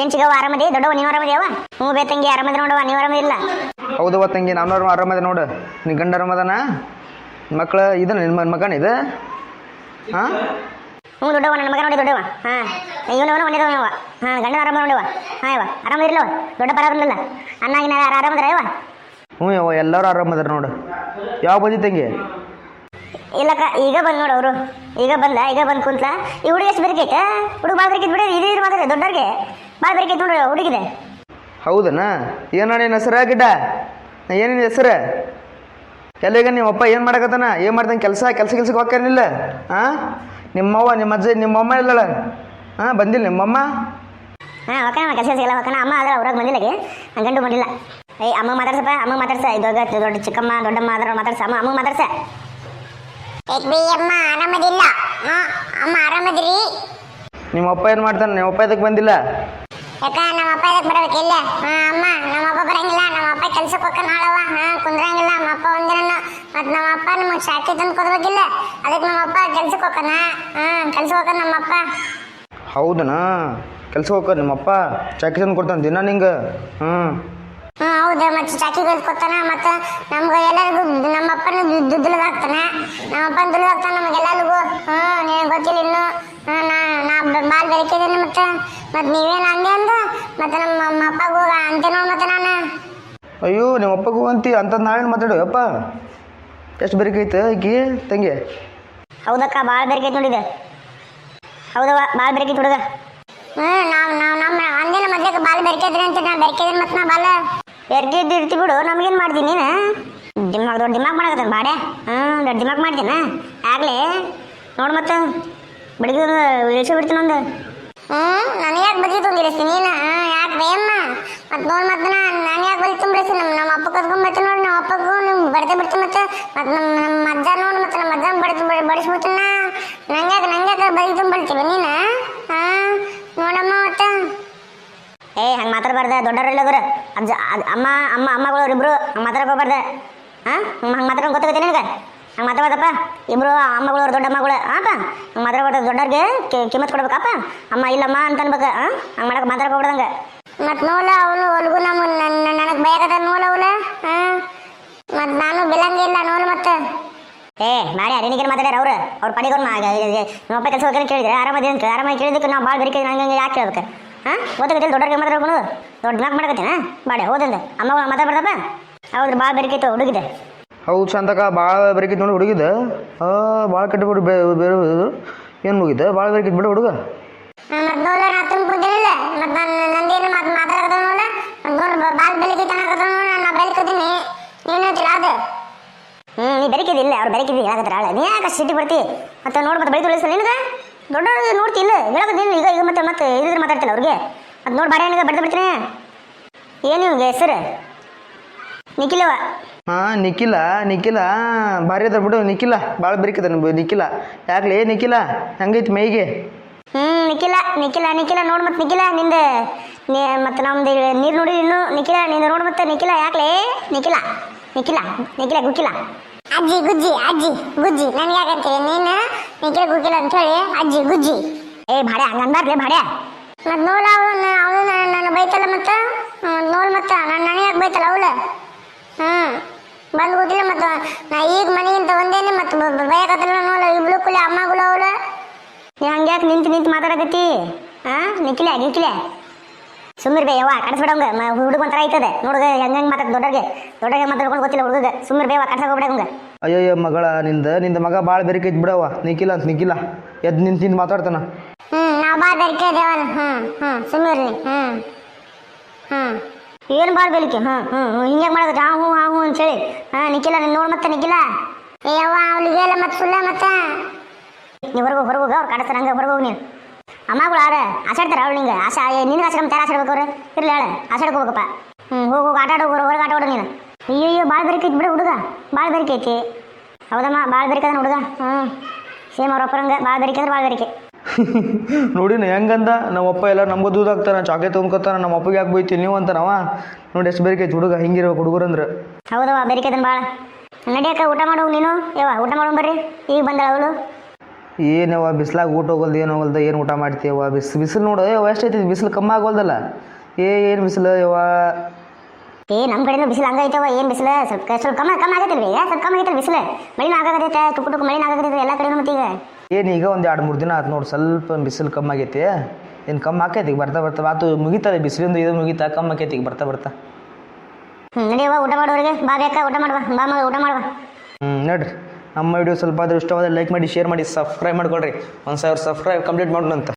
ಏನ್ ಚಿಗವ ಆರಾಮದಿ? ದೊಡ್ಡವ ನೀವು ಆರಾಮದಿಯವ ಹ್ಞೂ ಬೇತಂಗಿ ಆರಾಮದಿ ನೋಡವ ನೀವು ಆರಾಮದಿಲ್ಲ ಹೌದವ್ವ ತಂಗಿ ನಾನು ಆರಾಮದ ನೋಡು. ನಿನ್ನ ಗಂಡ ಆರಾಮದನ? ಮಕ್ಳು ಇದನ್ನ ನಿನ್ನ ಮಗನ ಇದು? ಹಾಂ? ಹ್ಞೂ ದೊಡ್ಡವ ನನ್ನ ಮಗ ನೋಡಿ ದೊಡ್ಡವ ಹಾಂ. ಇವನು ಒಂದೇ ಇವ ಹಾಂ ಗಂಡ ಆರಾಮ ನೋಡವ. ಹಾಂ ಇವ ಆರಾಮದಿರಲ್ಲವ ದೊಡ್ಡ ಪರಾಬಂದಿಲ್ಲ ಅನ್ನಾಗಿನ ಆರಾಮದ್ರ ಇವ ಹ್ಞೂ ಯವ್ವ ಎಲ್ಲರೂ ಆರಾಮದಾರ ನೋಡು. ಯಾವ ಬಂದಿ ತಂಗಿ? ಇಲ್ಲಕ್ಕ ಈಗ ಬಂದ್ ನೋಡು ಅವರು. ಈಗ ಬಂದ ಈಗ ಬಂದ್ ಕುಂತ್ಲ. ಈ ಹುಡುಗ ಎಷ್ಟು ಬೆರಕೈತೆ? ಹುಡುಗ ಮಾತ್ರ ಬಿಡ ಇದು ಮಾತ್ರ ದೊಡ್ಡವ್ರಿಗೆ. ಭಾಳ ಬೆರಕೈತೆ ನೋಡು ಹುಡುಗಿದೆ ಹೌದನ? ಏನೋ ನಿನ್ನ ಹೆಸರ ಗಿಡ್ಡ ಏನಿನ ಹೆಸರು? ಎಲ್ಲೀಗ ನಿಮ್ಮ ಅಪ್ಪ ಏನು ಮಾಡಕತ್ತಾನ? ಏನು ಮಾಡ್ತಾನೆ ಕೆಲಸ? ಕೆಲಸ ಕೆಲ್ಸಕ್ಕೆ ಹೋಗ್ಕೇನಿಲ್ಲ ಹಾಂ ನಿಮ್ಮವ್ವ ನಿಮ್ಮ ಅಜ್ಜ ನಿಮ್ಮಮ್ಮ ಇಲ್ಲಳ ಹಾಂ ಬಂದಿಲ್ಲ ನಿಮ್ಮಮ್ಮ? ಹಾಂ ಒಕ್ಕನ ಕೆಲಸ ಸಿಗಲ್ಲ ಅಮ್ಮ ಆದ್ರೆ ಅವ್ರಾಗ ಬಂದಿಲ್ಲಗೆ. ಗಂಡು ಬಂದಿಲ್ಲ. ಏಯ್ ಅಮ್ಮ ಮಾತಾಡ್ಸಪ್ಪ ಅಮ್ಮ ಮಾತಾಡ್ಸ. ದೊಡ್ಡ ದೊಡ್ಡ ಚಿಕ್ಕಮ್ಮ ದೊಡ್ಡಮ್ಮ ಆದ್ರೆ ಮಾತಾಡ್ಸ. ಅಮ್ಮ ಅಮ್ಮ ಮಾತಾಡ್ಸ. ಅಮ್ಮ ಆರಾಮದಿಲ್ಲ? ಅಮ್ಮ ಆರಾಮದಿರಿ? ನಿಮ್ಮ ಅಪ್ಪ ಏನು ಮಾಡ್ತಾನೆ? ನಿಮ್ಮ ಅಪ್ಪ ಇದಕ್ಕೆ ಬಂದಿಲ್ಲ? ಯಾಕ ನಮ್ಮ ಅಪ್ಪ ಇದಕ್ಕೆ ಬರಬೇಕಿಲ್ಲ ಹಾ ಅಮ್ಮ ನಮ್ಮ ಅಪ್ಪ ಬರಂಗಿಲ್ಲ ನಮ್ಮ ಅಪ್ಪ ಕೆಲ್ಸಕ್ಕೆ ಹೋಗ್ಕ ನಾಳವ ಹಾ ಕುಂದ್ರಂಗಿಲ್ಲ ನಮ್ಮ ಅಪ್ಪ ಒಂದಿನ ಮತ್ ನಮ್ಮ ಅಪ್ಪ ನಮಗೆ ಶಾಖೆ ತಂದು ಕೊಡ್ಬೇಕಿಲ್ಲ? ಅದಕ್ಕೆ ನಮ್ಮ ಅಪ್ಪ ಕೆಲ್ಸಕ್ಕೆ ಹೋಗ್ಕನ ಹಾ ಕೆಲ್ಸಕ್ಕೆ ಹೋಗ್ಕ ನಮ್ಮ ಅಪ್ಪ? ಹೌದನಾ? ಕೆಲಸ ನಮ್ಮ ನಿಮ್ಮಪ್ಪ ಚಾಕಿ ತಂದು ಕೊಡ್ತಾನೆ ದಿನ ನಿಂಗೆ? ಹ್ಞೂ ಹಾ ಹೌದು ಮತ್ತೆ ಚಾಕಿ ತಂದು ಕೊಡ್ತಾನ ಮತ್ತೆ ನಮ್ಗೆ ಎಲ್ಲರಿಗೂ ನಮ್ಮ ಅಪ್ಪನ ದುಡ್ಡು ಹಾಕ್ತಾನ ನಮ್ಮ ಅಪ್ಪನ ದುಡ್ಡು ಹಾಕ್ತಾನ ನಮಗೆಲ್ಲರಿಗೂ. ಹಾ ನಿನಗೆ ಗೊತ್ತಿಲ್ಲ ಇನ್ನು. ನಾ ಬಾಲ್ ಬೆರಕಿದ್ದೀನಿ ಮತ್ತೆ. ಮತ್ತೆ ನೀವೇನು ಅಂದೆ ಅಂದು? ಮತ್ತೆ ನಮ್ಮ ಅಪ್ಪಗೆ ಹೋಗ ಅಂತೆ ನೋಡ್ ಮತ್ತೆ ನಾನು. ಅಯ್ಯೋ ನಿಮ್ಮ ಅಪ್ಪಗೆ ಹೋಗಂತಿ ಅಂತ ನಾವೇನು ಮಾತಾಡು ಅಪ್ಪ ಎಷ್ಟು ಬೇರಿಕೈತೆ ಈಕಿ ತಂಗಿ? ಹೌದಕ್ಕ ಭಾಳ ಬೆರಕೈತೆ ನೋಡಿದೆ. ಹೌದವ ಭಾಳ ಬೆರಕೈತೆ ಹುಡುಗ. ಹ್ಞೂ ನಾವು ನಾವು ನಮ್ಮ ಅಂದೇನ ಮೊದ್ಲಿಗೆ ಬಾಲ್ ಬೆರಕಿದ್ರಿ ಅಂತ ನಾ ಬೆರಕಿದ್ದೀನಿ ಮತ್ತೆ ನಾ ಬಾಲ. ಬೆರಕಿದ್ದು ಇರ್ತಿ ಬಿಡು ನಮಗೇನು ಮಾಡ್ತೀನಿ ನೀನು? ದಿಮಾಗ್ ದೊಡ್ಡ ದಿಮಾಗ್ ಮಾಡಕತ್ತಾನ ಬಾಡೆ? ಹ್ಞೂ ದೊಡ್ಡ ದಿಮಾಗ್ ಮಾಡ್ತೀನಿ ಆಗ್ಲೇ? ನೋಡು ಮತ್ತೆ. ಬೆಳಗ್ಗೆ ಇಳಿಸಿ ಬಿಡ್ತೀನಿ ಒಂದು ಹ್ಞೂ ನನಗೆ ಯಾಕೆ ಬದಿ ತುಂಬಿರಿಸಿ ನೀನು ಯಾಕೆ ಬೇಯಮ್ಮ ಮತ್ತೆ ನೋಡಿ ಮತ್ತೆ ನಾನು ನಾನು ಯಾಕೆ ಬದಿ ತುಂಬಿರಿಸಿ ನಮ್ಮ ನಮ್ಮ ಅಪ್ಪ ಕರ್ಕೊಂಡ್ ಬರ್ತೀನಿ ನೋಡಿ ನಮ್ಮ ಅಪ್ಪಗೂ ನಿಮ್ಗೆ ಬಡ್ದೆ ಬಿಡ್ತೀನಿ ಮತ್ತೆ ಮತ್ತೆ ನಮ್ಮ ನಮ್ಮ ಅಜ್ಜ ನೋಡಿ ಮತ್ತೆ ನಮ್ಮ ಅಜ್ಜ ಬಡ್ದು ಬಡಿಸ್ಬಿಡ್ತೀನ ನಂಗೆ ಯಾಕೆ ನಂಗೆ ಯಾಕೆ ಬದಿ ತುಂಬಿಡ್ತೀವಿ ನೀನು? ಹಾಂ ನೋಡಮ್ಮ ಮತ್ತೆ. ಏ, ಹಂಗೆ ಮಾತಾಡಬಾರ್ದ ದೊಡ್ಡವರೆಲ್ಲದ್ರ ಅಜ್ಜ ಅಮ್ಮ ಅಮ್ಮ ಅಮ್ಮಗಳು ಇಬ್ರು ಹಂಗೆ ಮಾತಾಡ್ಕೋಬಾರ್ದ ಹಾಂ ಹಂಗೆ ಮಾತಾಡೋದು ಗೊತ್ತಾಗುತ್ತೆ ನಿನಗೆ. ಹಂಗೆ ಮಾತಾಡೋದಪ್ಪ ಇಬ್ಬರು ಅಮ್ಮಗಳು ದೊಡ್ಡ ಅಮ್ಮಗಳು ಹಾಪ ಹಂಗೆ ಮಾತಾಡ್ಬಾರ್ದು ದೊಡ್ಡವ್ರಿಗೆ ಕಿಮ್ಮತ್ ಕೊಡ್ಬೇಕಪ್ಪ ಅಮ್ಮ ಇಲ್ಲಮ್ಮ ಅಂತ ಅನ್ಬೇಕು ಹಾಂ ಹಂಗೆ ಮಾಡಕ್ಕೆ ಮಾತಾಡ್ಕೊಬಿಡ್ದಂಗೆ ಮತ್ತು ನೋಲ ಅವನು ಒಲ್ಗು ನಮ್ಮ ನನಗೆ ಬೇಕಾದ ನೋಲ ಅವನು. ಹಾಂ ಮತ್ತು ನಾನು ಬಿಲಂಗಿಲ್ಲ ನೋಲು ಮತ್ತೆ. ಏ ಮಾಡಿ ಅರಿನಿಗೆ ಮಾತಾಡ್ಯಾರ ಅವ್ರು? ಅವ್ರ ಪಡಿಗೋರು ನಮ್ಮ ಅಪ್ಪ ಕೆಲಸ ಹೋಗಿ ಕೇಳಿದ್ರೆ ಆರಾಮದಿ ಅಂತ. ಆರಾಮಾಗಿ ಕೇಳಿದಕ್ಕೆ ನಾವು ಭಾಳ ಬೆರಿಕೆ ನಂಗೆ ಯಾಕೆ ಕೇಳ್ಬೇಕು? ಹಾಂ ಓದಕತ್ತಿಲ್ಲ ದೊಡ್ಡವ್ರಿಗೆ ಮಾತಾಡ್ಕೊಂಡು ದೊಡ್ಡ ನಾಲ್ಕು ಹಾಂ ಬಾಡೆ ಹೋದಂದೆ. ಅಮ್ಮಗಳು ಮಾತಾಡ್ಬಾರ್ದಪ್ಪ ಹೌದು ಭಾಳ ಬೆರಿಕೆ ಹುಡುಗಿದೆ. ಹೌದು ಶಾಂತಕ ಭಾಳ ಬರಿಕಿತ್ತು ನೋಡಿ ಹುಡುಗಿದ. ಹಾಂ ಭಾಳ ಕೆಟ್ಟಬಿಡು ಬೇರೆ ಏನು ಮುಗಿದ ಭಾಳ ಬೇರಿಕೈತೆ ಬಿಡು ಹುಡುಗ. ನಾನು ನೀನು ಹ್ಞೂ ನೀ ಬೆರಕಿದಿಲ್ಲ ಅವ್ರು ಬೆರಕಿದ್ದಿ ಹೇಳಕತ್ತಾರ ಆಳೆ. ನೀ ಯಾಕೆ ಸಿಟಿ ಬರ್ತಿ ಮತ್ತೆ ನೋಡಿ ಮತ್ತೆ ಬೈದು ಉಳಿಸಲ್ಲ ನಿನಗೆ? ದೊಡ್ಡ ನೋಡ್ತಿಲ್ಲ ಇಲ್ಲ. ಈಗ ಈಗ ಮತ್ತೆ ಮತ್ತೆ ಇದ್ರ ಮಾತಾಡ್ತಿಲ್ಲ ಅವ್ರಿಗೆ. ಅದು ನೋಡಿ ಬಾಡ ನಿನಗೆ ಬಡ್ದು ಬಿಡ್ತೀನಿ. ಏನು ಇವ್ಗೆ ಹೆಸರು? ನಿಖಿಲವ ಹಾಂ ನಿಖಿಲ ನಿಖಿಲ. ಭಾರಿ ಅದ ಬಿಡು ನಿಖಿಲ. ಭಾಳ ಬರಿಕದ ನಿಖಿಲ. ಯಾಕ್ಲೇ ನಿಖಿಲ? ಹೆಂಗೈತಿ ಮೈಗೆ ಹ್ಮ್ ನಿಖಿಲ ನಿಖಿಲ ನಿಖಿಲ ನೋಡ್ ಮತ್ತೆ ನಿಖಿಲ ನಿಂದ ಮತ್ತೆ ನಮ್ದು ನೀರು ನೋಡಿ ಇನ್ನು. ನಿಖಿಲ ನಿಂದ ನೋಡ್ ಮತ್ತೆ ನಿಖಿಲ ಯಾಕ್ಲೇ? ನಿಖಿಲ ನಿಖಿಲ ನಿಖಿಲ ಗುಖಿಲ ಅಜ್ಜಿ ಗುಜ್ಜಿ ಅಜ್ಜಿ ಗುಜ್ಜಿ. ನನಗೆ ಯಾಕಂತೀವಿ ನೀನು ನಿಖಿಲ ಗುಖಿಲ ಅಂತ ಹೇಳಿ. ಅಜ್ಜಿ ಗುಜ್ಜಿ. ಏ ಭಾಡೆ ಹಂಗ ಅನ್ಬಾರ್ಲೆ ಭಾಡೆ ಮತ್ ನೋಡ ಅವನು ಅವನು ನನ್ನ ಬೈತಲ್ಲ ಮತ್ತೆ ನೋಡ್ ಮತ್ತೆ ನಾನು ನನಗೆ ಯಾಕೆ ಬೈತಲ್ಲ ಅವಳು ಹ್ಞೂ ಬಂದು ಗೊತ್ತಿಲ್ಲ ಮತ್ತೆ. ನಾ ಈಗ ಮನೆಗಿಂತ ಒಂದೇನೆ ಮತ್ತೆ ಬಯಕತ್ತಲ್ಲ ನೋಡ ಇಬ್ಳು ಕುಲಿ ಅಮ್ಮಗಳು ಅವಳು. ನೀ ಹಂಗ್ಯಾಕೆ ನಿಂತು ನಿಂತು ಮಾತಾಡಕತ್ತಿ? ಹಾ ನಿಖಿಲೆ ನಿಖಿಲೆ. ಸುಮ್ಮಿರ್ ಬೇ ಯವ್ವ ಕಡಿಸ್ಬಿಡಂಗ ಹುಡುಗ ಒಂಥರ ಆಯ್ತದೆ ನೋಡುಗ ಹೆಂಗ್ ಹೆಂಗ್ ಮಾತಾಡ್ ದೊಡ್ಡಗೆ ದೊಡ್ಡಗೆ ಮಾತಾಡ್ಕೊಂಡು ಗೊತ್ತಿಲ್ಲ ಹುಡುಗ ಸುಮ್ಮಿರ್ ಬೇವ ಕಡ್ಸೋಗ್ಬಿಡಂಗ ಅಯ್ಯೋ ಮಗಳ ನಿಂದ ನಿಂದ ಮಗ ಭಾಳ ಬೇರಿಕೈತಿ ಬಿಡವ ನಿಕ್ಕಿಲ್ಲ ಅಂತ ನಿಖಿಲ. ಎದ್ದು ನಿಂತು ನಿಂತು ಮಾತಾಡ್ತಾನ. ಹ್ಮ್ ನಾವು ಭಾಳ ಬೆರಕೆ ದೇವನ ಹ್ಞೂ ಹ್ಞೂ ಸುಮ್ಮಿರ್ಲಿ ಹ್ಞೂ ಹ್ಮ್. ಏನು ಬಾಳ್ ಬೆಲಿಕೆ ಹ್ಮ್ ಹ್ಮ್ ಹ್ಮ್, ಹಿಂಗೆ ಮಾಡೋದು ಹಾ ಹ್ಞೂ ಹಾ ಹ್ಞೂ ಅಂತೇಳಿ ಹಾ, ನಿಖಿಲ ನೀನು ನೋಡ್ ಮತ್ತೆ ನಿಖಿಲ. ಏ ಯವ್ವ ಅವಳಿಗೆಲ್ಲ ಮತ್ತೆ ಸುಳ್ಳ ಮತ್ತೆ. ನೀ ಹೊರಗು ಹೊರಗು ಅವ್ರು ಕಾಡಿಸ್ತಾರ, ಹಂಗೆ ಹೊರಗೋಗಿ ನೀನು. ಅಮ್ಮಗಳು ಆರ ಆಸಾಡ್ತಾರ ಅವಳು ನಿಂಗೆ. ಆಸಾ ನಿನಗೆ ಆಸಾಡ ಮತ್ತೆ ಆಸಾಡ್ಬೇಕು ಅವ್ರು ಇರ್ಲಿ ಹೇಳ ಆಸಾಡಕ್ಕೆ ಹೋಗಪ್ಪ ಹ್ಞೂ ಹೋಗು ಹೋಗು, ಆಟ ಆಡೋ ಹೊರಗೆ ಆಟ ಆಡೋ ನೀನು. ಅಯ್ಯೋ ಅಯ್ಯೋ ಭಾಳ ಬೆರಕೈತಿ ಬಿಡು ಹುಡುಗ. ಭಾಳ ಬೆರಕೈತಿ ಹೌದಮ್ಮ ಭಾಳ ಬೆರಕದ ಹುಡುಗ. ಹ್ಞೂ ಸೇಮ್ ಅವ್ರ ಅಪ್ಪರಂಗೆ ಭಾಳ ಬೆರಕೆ ಅಂದ್ರೆ ಭಾಳ ಬೆರಕೆ. ನೋಡಿ ನಾ ಹೆಂಗಂದ? ನಮ್ಮಪ್ಪ ಎಲ್ಲ ನಮ್ಗೆ ದೂದಾಗ್ತಾನೆ ಚಾಕ್ಲೇಟ್ ತೊಗೊಂಡ್ಕೊತಾನ ನಮ್ಮ ಅಪ್ಪಗೆ ಯಾಕೆ ಬೈತಿ ನೀವು ಅಂತಾನವ ನೋಡಿ ಎಷ್ಟು ಬೇರಿಕೈತಿ ಹುಡುಗ ಹಿಂಗಿರ್ಬೇಕು ಹುಡುಗರಂದ್ರೆ ಹೌದವ ಕೈದನ್ ಭಾಳ ನಡಿಯಕ್ಕ ಊಟ ಮಾಡೋ ನೀನು? ಯವ್ವ ಊಟ ಮಾಡೋ ಬರ್ರಿ. ಈಗ ಬಂದಳ ಅವಳು. ಏನವ ಬಿಸಿಲಾಗ ಊಟ ಹೋಗಲ್ದು ಏನು ಹೋಗಲ್ದ ಏನು ಊಟ ಮಾಡ್ತೀಯವ್ವ ಬಿಸಿ ಬಿಸಿಲು ನೋಡು ಎಷ್ಟು ಐತಿ? ಬಿಸಿಲು ಕಮ್ಮಿ ಆಗೋಲ್ದಲ್ಲ. ಏ ಏನು ಬಿಸಿಲು ಯವ್ವ? ಏ ನಮ್ಮ ಕಡೆನೂ ಬಿಸಿಲು ಹಂಗೈತವ ಏನು ಬಿಸಿಲು? ಸ್ವಲ್ಪ ಸ್ವಲ್ಪ ಕಮ್ಮಿ ಕಮ್ಮಿ ಆಗತ್ತಿಲ್ರಿ ಈಗ ಸ್ವಲ್ಪ ಕಮ್ಮಿ ಆಗೈತಲ್ಲ ಬಿಸಿಲು. ಮಳಿನ ಆಗಾಗತೈತೆ ಟುಕ್ ಟುಕ್ ಮಳಿನ ಆಗಾಗತೈತೆ ಎಲ್ಲ ಕಡೆನೂ ಮತ್ತೀಗ. ಏನು ಈಗ ಒಂದು ಎರಡು ಮೂರು ದಿನ ಆಯ್ತು ನೋಡಿ ಸ್ವಲ್ಪ ಬಿಸಿಲು ಕಮ್ಮಿ ಆಗೈತಿ. ಏನು ಕಮ್ಮಿ ಆಕೈತಿ ಈಗ ಬರ್ತಾ ಬರ್ತಾ ಆತು ಮುಗಿತದೆ. ಬಿಸಿಲಿಂದ ಇದು ಮುಗಿತಾ ಕಮ್ಮಿ ಆಕೈತಿ ಈಗ ಬರ್ತಾ ಬರ್ತಾ. ನಡೆಯವ ಊಟ ಮಾಡೋರಿಗೆ ಬಾ ಬೇಕಾ ಊಟ ಮಾಡುವ. ಬಾ ಮಗ ಊಟ ಮಾಡುವ. ಹ್ಞೂ ನೋಡ್ರಿ. ನಮ್ಮ ವಿಡಿಯೋ ಸ್ವಲ್ಪ ಆದರೂ ಇಷ್ಟವಾದ ಲೈಕ್ ಮಾಡಿ ಶೇರ್ ಮಾಡಿ ಸಬ್ಸ್ಕ್ರೈಬ್ ಮಾಡ್ಕೊಳ್ರಿ. ಒಂದು ಸಾವಿರ ಸಬ್ಸ್ಕ್ರೈಬ್ ಕಂಪ್ಲೀಟ್ ಮಾಡೋಣಂತ.